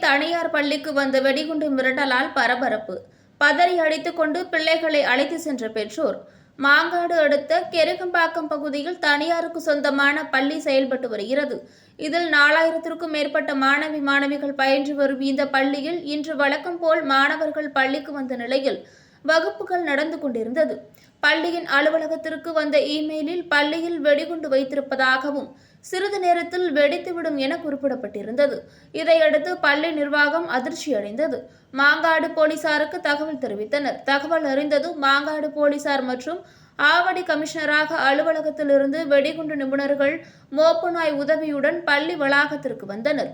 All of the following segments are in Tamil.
தனியார் பள்ளிக்கு வந்த வெடிகுண்டு மிரட்டலால் பரபரப்பு. பதறி அடித்துக் கொண்டு பிள்ளைகளை அழைத்து சென்ற பெற்றோர் மாங்காடு அடுத்த கெருகம்பாக்கம் பகுதியில் தனியாருக்கு சொந்தமான பள்ளி செயல்பட்டு வருகிறது. இதில் நாலாயிரத்திற்கும் மேற்பட்ட மாணவி மாணவிகள் பயின்று வரும் இந்த பள்ளியில் இன்று வழக்கம் போல் மாணவர்கள் பள்ளிக்கு வந்த நிலையில் வகுப்புகள் நடந்து கொண்டிருந்தது. பள்ளியின் அலுவலகத்திற்கு வந்த இமெயிலில் பள்ளியில் வெடிகுண்டு வைத்திருப்பதாகவும் சிறிது நேரத்தில் வெடித்துவிடும் என குறிப்பிடப்பட்டிருந்தது. இதையடுத்து பள்ளி நிர்வாகம் அதிர்ச்சி அடைந்தது மாங்காடு போலீசாருக்கு தகவல் தெரிவித்தனர். தகவல் அறிந்ததும் மாங்காடு போலீசார் மற்றும் ஆவடி கமிஷனராக அலுவலகத்திலிருந்து வெடிகுண்டு நிபுணர்கள் மோப்பநாய் உதவியுடன் பள்ளி வளாகத்திற்கு வந்தனர்.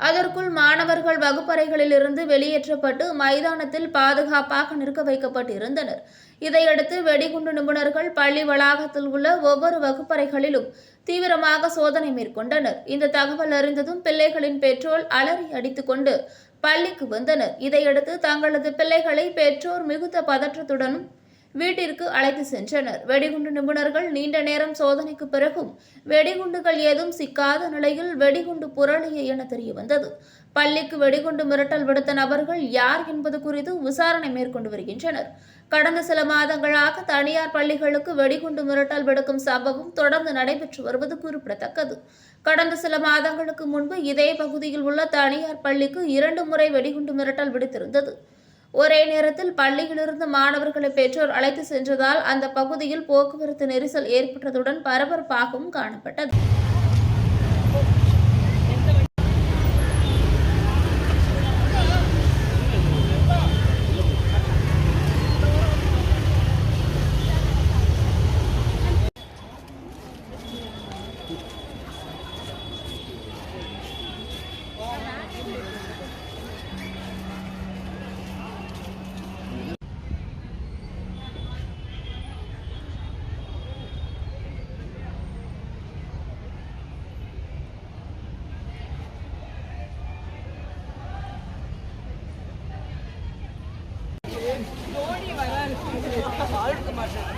அதற்குள் மாணவர்கள் வகுப்பறைகளிலிருந்து வெளியேற்றப்பட்டு மைதானத்தில் பாதுகாப்பாக நிற்க வைக்கப்பட்டிருந்தனர். இதையடுத்து வெடிகுண்டு நிபுணர்கள் பள்ளி வளாகத்தில் உள்ள ஒவ்வொரு வகுப்பறைகளிலும் தீவிரமாக சோதனை மேற்கொண்டனர். இந்த தகவல் அறிந்ததும் பிள்ளைகளின் பெற்றோர் அலறி அடித்துக்கொண்டு பள்ளிக்கு வந்தனர். இதையடுத்து தங்களது பிள்ளைகளை பெற்றோர் மிகுந்த பதற்றத்துடனும் வீட்டிற்கு அழைத்து சென்றனர். வெடிகுண்டு நிபுணர்கள் நீண்ட நேரம் சோதனைக்கு பிறகும் வெடிகுண்டுகள் ஏதும் சிக்காத நிலையில் வெடிகுண்டு புரளிய என தெரிய வந்தது பள்ளிக்கு வெடிகுண்டு மிரட்டல் விடுத்த நபர்கள் யார் என்பது குறித்து விசாரணை மேற்கொண்டு வருகின்றனர். கடந்த சில மாதங்களாக தனியார் பள்ளிகளுக்கு வெடிகுண்டு மிரட்டல் விடுக்கும் சம்பவம் தொடர்ந்து நடைபெற்று வருவது குறிப்பிடத்தக்கது. கடந்த சில மாதங்களுக்கு முன்பு இதே பகுதியில் உள்ள தனியார் பள்ளிக்கு இரண்டு முறை வெடிகுண்டு மிரட்டல் விடுத்திருந்தது. ஒரே நேரத்தில் பள்ளியிலிருந்து மாணவர்களை பெற்றோர் அழைத்து சென்றதால் அந்த பகுதியில் போக்குவரத்து நெரிசல் ஏற்பட்டதுடன் பரபரப்பாகவும் காணப்பட்டது. தோனி வராரு வாழ்க்க மாட்டாங்க